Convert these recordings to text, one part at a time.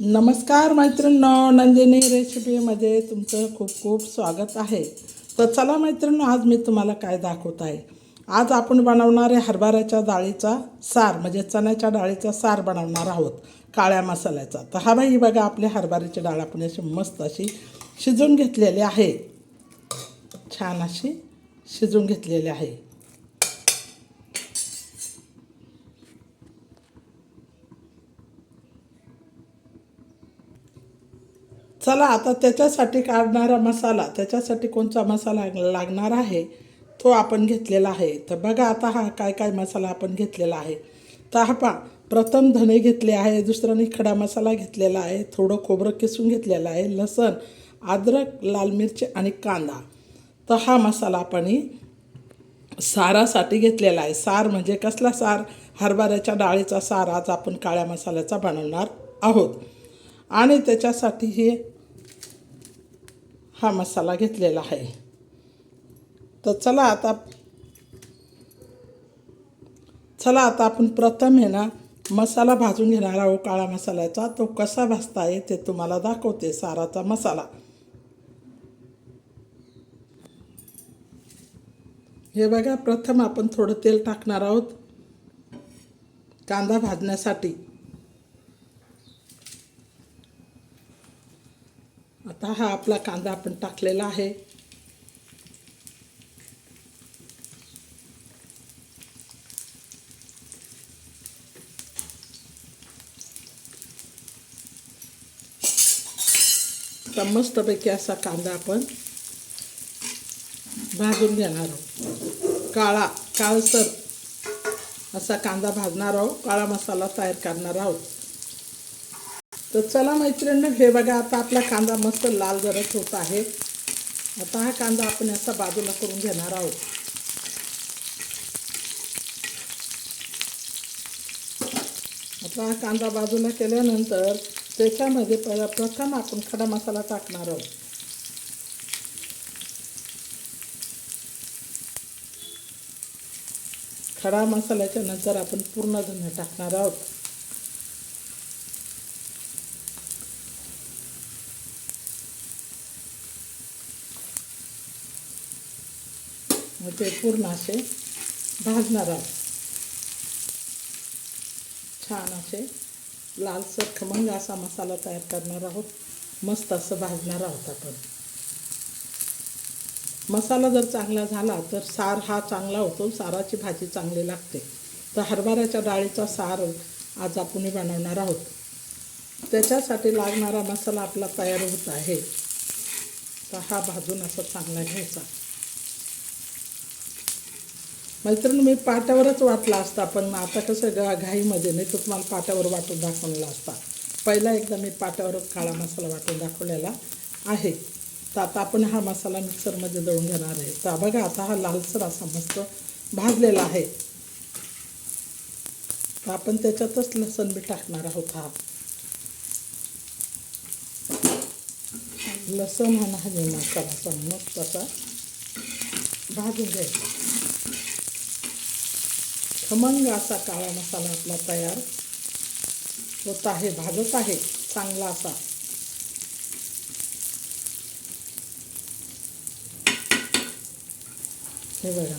नमस्कार मैत्रिणींनो नंदिनी रेसिपीमध्ये तुमचं खूप खूप स्वागत आहे. तर चला मैत्रिणींनो आज मी तुम्हाला काय दाखवत आहे. आज आपण बनवणार आहे हरभऱ्याच्या डाळीचा सार म्हणजे चण्याच्या डाळीचा सार बनवणार आहोत काळ्या मसाल्याचा. तर हा बाई बघा आपली हरभऱ्याची डाळ आपण अशी मस्त अशी शिजवून घेतलेली आहे. छान अशी शिजून घेतलेली आहे. चला आता त्याच्यासाठी काढणारा मसाला त्याच्यासाठी कोणता मसाला लागणार आहे तो आपण घेतलेला आहे. तर बघा आता हा काय काय मसाला आपण घेतलेला आहे. तर हा पा प्रथम धणे घेतले आहे दुसऱ्याने खडा मसाला घेतलेला आहे थोडं खोबरं किसून घेतलेलं आहे लसण अद्रक लाल मिरची आणि कांदा. तर हा मसाला आपण सारासाठी घेतलेला आहे. सार म्हणजे कसला सार? हरभऱ्याच्या डाळीचा सार. आज आपण काळ्या मसाल्याचा बनवणार आहोत. आणि त्याच्यासाठी हे हा मसाला घेतलेला आहे. तर चला आता चला आता आपण प्रथम आहे ना मसाला भाजून घेणार आहोत काळा मसाल्याचा. तो कसा भाजता आहे ते तुम्हाला दाखवते साराचा मसाला. हे बघा प्रथम आपण थोडं तेल टाकणार आहोत. कांदा भाजण्यासाठी. आता हा आपला कांदा आपण टाकलेला आहे. तर मस्तपैकी असा कांदा आपण भाजून घेणार आहोत. काळा काळसर असा कांदा भाजणार आहोत. काळा मसाला तयार करणार आहोत. तर चला मैत्रिणी हे बघा आता आपला कांदा मस्त लाल जरत होत आहे. आता हा कांदा आपण याचा बाजूला करून घेणार आहोत. आता हा कांदा बाजूला केल्यानंतर त्याच्यामध्ये पहिला प्रथम आपण खडा मसाला टाकणार आहोत. खडा मसाल्याच्या नंतर आपण पूर्ण धने टाकणार आहोत. ते पूर्ण असे भाजणार आहोत. छान असे लालसर खमंग असा मसाला तयार करणार आहोत. मस्त असं भाजणार आहोत आपण. मसाला जर चांगला झाला तर सार हा चांगला होतो साराची भाजी चांगली लागते. तर हरभऱ्याच्या डाळीचा सार आज आपण बनवणार आहोत. त्याच्यासाठी लागणारा मसाला आपला तयार होत आहे. तर हा भाजून असा चांगला घ्यायचा. मैत्रीण मी पाट्यावरच वाटला असता पण आता कसं गा घाईमध्ये नाही तर तुम्हाला पाट्यावर वाटून दाखवलेला असता. पहिला एकदा मी पाट्यावर काळा मसाला वाटून दाखवलेला आहे. तर आता आपण हा मसाला मिक्सरमध्ये दळून घेणार आहे. तर बघा आता हा लालसर असा मस्त भाजलेला आहे. तर आपण त्याच्यातच लसण बी टाकणार आहोत हा. लसण हा नाही मसाला असा मस्त असा भाजून घ्यायचा. खमंग असा काळा मसाला आपला तयार होत आहे भाजत आहे चांगला असा. हे बघा.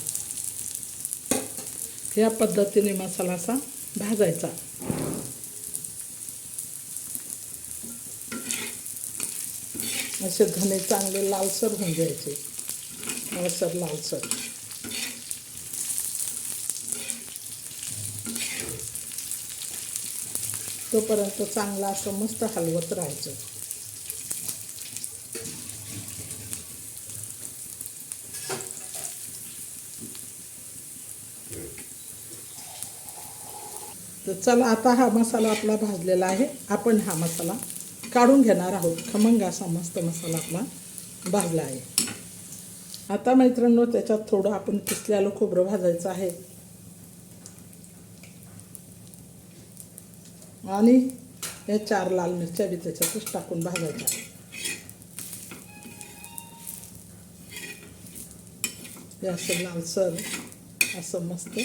या पद्धतीने मसाला असा भाजायचा. असे धने चांगले लालसर होऊन जायचे. लालसर लालसर. तोपर्यंत चांगला असं मस्त हलवत राहायचं. तर चला आता हा मसाला आपला भाजलेला आहे. आपण हा मसाला काढून घेणार आहोत. खमंग असा मस्त मसाला आपला भाजला आहे. आता मैत्रिणींनो त्याच्यात थोडं आपण किसल्याला खोबरं भाजायचं आहे. आणि या चार लाल मिरच्या बी त्याच्यातच टाकून भाजायच्या. हे असं लालसर असं मस्त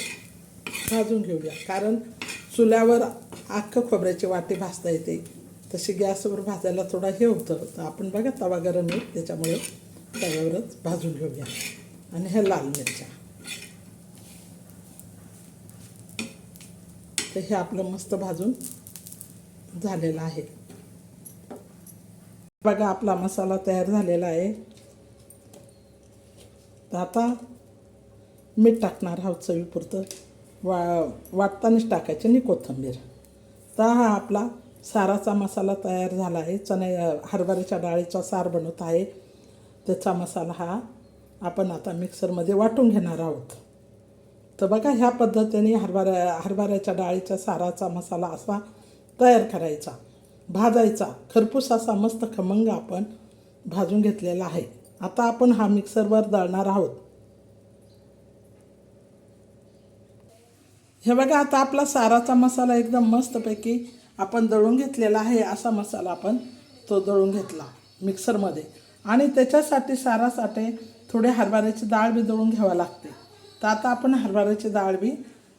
भाजून घेऊया. कारण चुल्यावर अख्खं खोबऱ्याची वाटी भाजता येते. तशी गॅसवर भाजायला थोडा हे होतं. तर आपण बघा तवा गरम येईल त्याच्यामुळे तव्यावरच भाजून घेऊया. आणि ह्या लाल मिरच्या. तर हे आपलं मस्त भाजून झालेला आहे. बघा आपला मसाला तयार झालेला आहे. तर आता मीठ टाकणार आहोत चवीपुरतं. वा वाटतानाच टाकायचे आणि कोथिंबीर. तर हा आपला साराचा मसाला तयार झाला आहे. चणे हरभऱ्याच्या डाळीचा सार बनवत आहे. त्याचा मसाला हा आपण आता मिक्सरमध्ये वाटून घेणार आहोत. तर बघा ह्या पद्धतीने हरभऱ्या हरभऱ्याच्या डाळीच्या साराचा मसाला असा तयार करायचा. भाजायचा. खरपूस असा मस्त खमंग आपण भाजून घेतलेला आहे. आता आपण हा मिक्सरवर दळणार आहोत. हे बघा आता आपला साराचा मसाला एकदम मस्तपैकी आपण दळून घेतलेला आहे. असा मसाला आपण तो दळून घेतला मिक्सरमध्ये आणि त्याच्यासाठी सारासाठी थोडे हरभऱ्याची डाळ बी दळून घ्यावं लागते. तर आता आपण हरभऱ्याची डाळ बी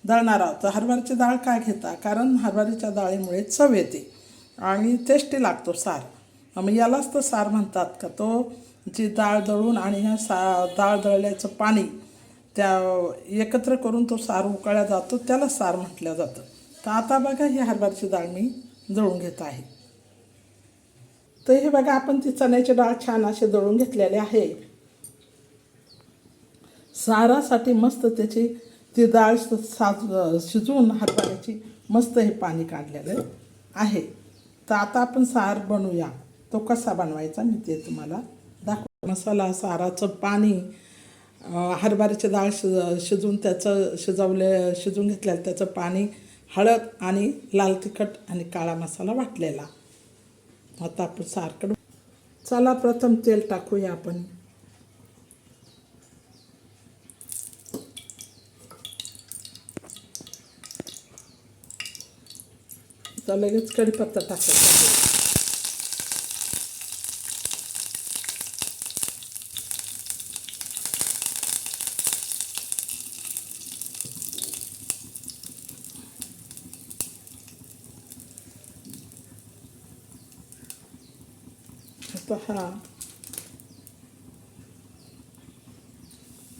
दळणार. आहोत तर हरभऱ्याची डाळ काय घेता? कारण हरभऱ्याच्या डाळीमुळे चव येते आणि टेस्टी लागतो सार. मग यालाच तर सार म्हणतात का? तो जी डाळ दळून आणि ह्या सा डाळ दळल्याचं पाणी त्या एकत्र करून तो सार उकळला जातो त्याला सार म्हटलं जातं. तर आता बघा ही हरभऱ्याची डाळ मी दळून घेत आहे. तर हे बघा आपण ती चण्याची डाळ छान असे दळून घेतलेले आहे. सारासाठी मस्त त्याची ती डाळ साज शिजवून हरभऱ्याची मस्त हे पाणी काढलेलं आहे. तर आता आपण सार बनवूया. तो कसा बनवायचा मी ते तुम्हाला दाखव मसाला साराचं पाणी हरभऱ्याची डाळ शिज शिजवून त्याचं शिजवले शिजवून घेतलेलं त्याचं पाणी हळद आणि लाल तिखट आणि काळा मसाला वाटलेला. आता आपण सारकडून चला प्रथम तेल टाकूया आपण. आता लगेच कढीपत्ता टाकायचा हा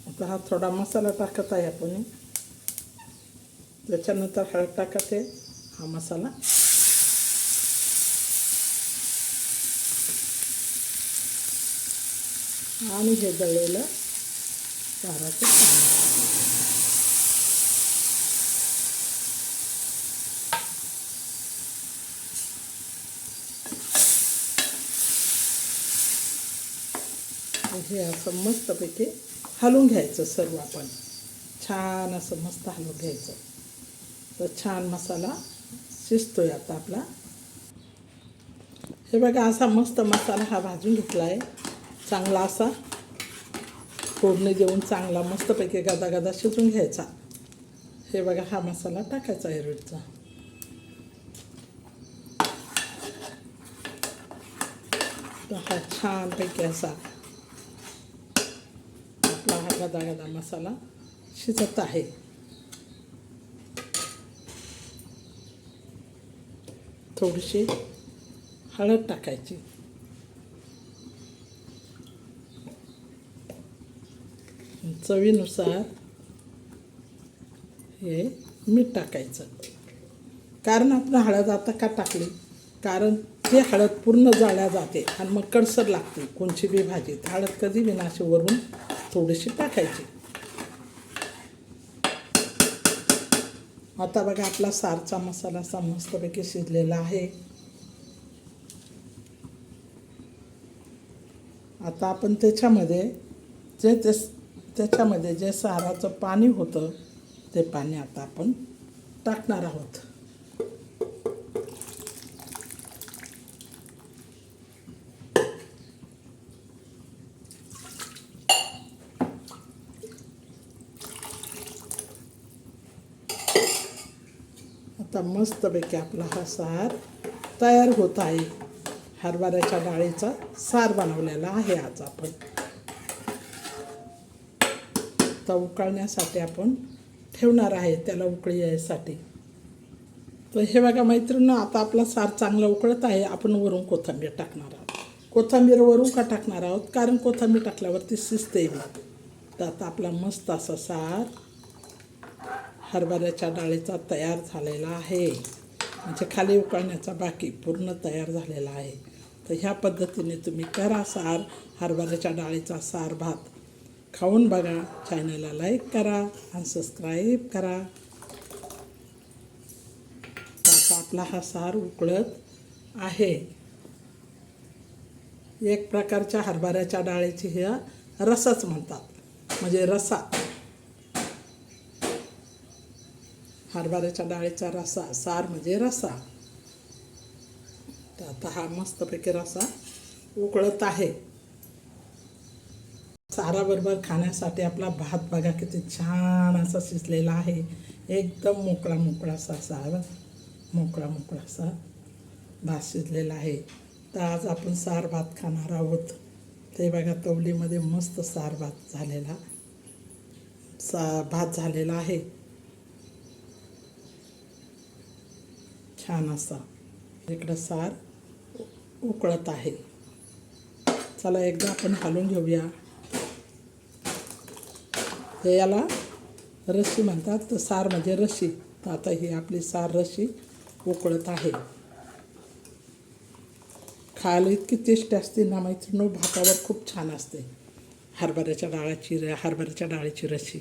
आता हा थोडा मसाला टाकत आहे आपण त्याच्यानंतर हळद टाकत आहे हा मसाला आणि हे दळलेलं चाराचं पाणी. हे असं मस्तपैकी हलवून घ्यायचं सर्व आपण. छान असं मस्त हलवून घ्यायचं. तर छान मसाला शिजतोय आता आपला. हे बघा असा मस्त मसाला हा भाजून घेतला आहे चांगला असा. फोडणी देऊन चांगला मस्तपैकी गदा गदा शिजून घ्यायचा. हे बघा हा मसाला टाकायचा एरवीचा हा छानपैकी असा आपला हा गदा गदा मसाला शिजत आहे. थोडीशी हळद टाकायची. चवीनुसार हे मीठ टाकायचं. कारण आपण हळद आता का टाकली? कारण ते हळद पूर्ण जाळ्या जाते आणि मग कडसर लागते कोणची बी भाजी. हळद कधी विनाशी वरून थोडीशी टाकायची. आता बघा आपला सारचा मसाला असा मस्तपैकी शिजलेला आहे. आता आपण त्याच्यामध्ये जे ते त्याच्यामध्ये जे साराचं पाणी होतं ते पाणी आता आपण टाकणार आहोत. आता मस्तपैकी आपला हा सार तयार होत आहे. हरभऱ्याच्या डाळीचा सार बनवलेला आहे आज आपण. तर उकळण्यासाठी आपण ठेवणार आहे त्याला उकळी यायसाठी. तर हे बघा मैत्रिणी आता आपला सार चांगला उकळत आहे. आपण वरून कोथिंबीर टाकणार आहोत. कोथिंबीर वरून का टाकणार आहोत? कारण कोथंबीर टाकल्यावरती शिजते मग तर आता आपला मस्त असा सार हरभऱ्याच्या डाळीचा तयार झालेला आहे. म्हणजे खाली उकळण्याचा बाकी पूर्ण तयार झालेला आहे. तर ह्या पद्धतीने तुम्ही करा सार. हरभऱ्याच्या डाळीचा सार भात खाऊन बघा. चॅनलला लाईक करा आणि सबस्क्राईब करा. आता आपला हा सार उकळत आहे. एक प्रकारच्या हरभऱ्याच्या डाळीची हे रसाच म्हणतात. म्हणजे रसा. हरभऱ्याच्या डाळीचा रसा सार म्हणजे रसा. तर आता हा मस्तपैकी रसा उकळत आहे. साराबरोबर खाण्यासाठी आपला भात बघा किती छान असा शिजलेला आहे. एकदम मोकळा मोकळा असा सार मोकळा मोकळा असा भात शिजलेला आहे. तर आज आपण सार भात खाणार आहोत. ते बघा तवलीमध्ये मस्त सार भात झालेला. सा भात झालेला आहे. छान असा. इकडं सार उकळत आहे. चला एकदा आपण हलवून घेऊया. हे याला रस्सी म्हणतात. तर सार म्हणजे रस्सी. तर आता ही आपली सार रस्सी उकळत आहे. खायला इतकी टेस्ट असते ना मैत्रिणी भातावर खूप छान असते. हरभऱ्याच्या डाळाची र हरभऱ्याच्या डाळीची रशी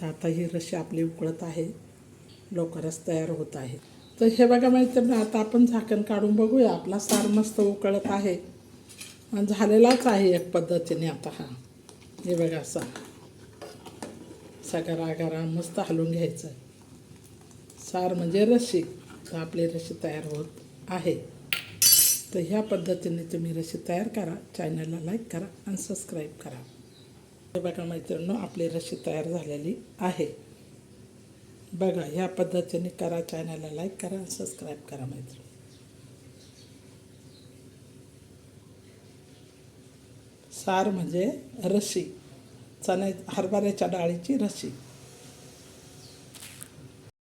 तर आता ही रशी आपली उकळत आहे. लवकरच तयार होत आहे. तर हे बघा मैत्रिणी आता आपण झाकण काढून बघूया. आपला सार मस्त उकळत आहे. आणि झालेलाच आहे एक पद्धतीने आता हा. हे बघा असा सगळा आगारा मस्त हलवून घ्यायचं. सार म्हणजे रशी तर आपली रशी तयार होत आहे. तर ह्या पद्धतीने तुम्ही रशी तयार करा चॅनलला लाईक करा आणि सबस्क्राईब करा. हे बघा मैत्रिणी आपली रशी तयार झालेली आहे. बघा ह्या पद्धतीने करा चॅनलला लाईक करा आणि सबस्क्राईब करा मैत्रिणी. सार म्हणजे रशी. चण्या हरभऱ्याच्या डाळीची रशी.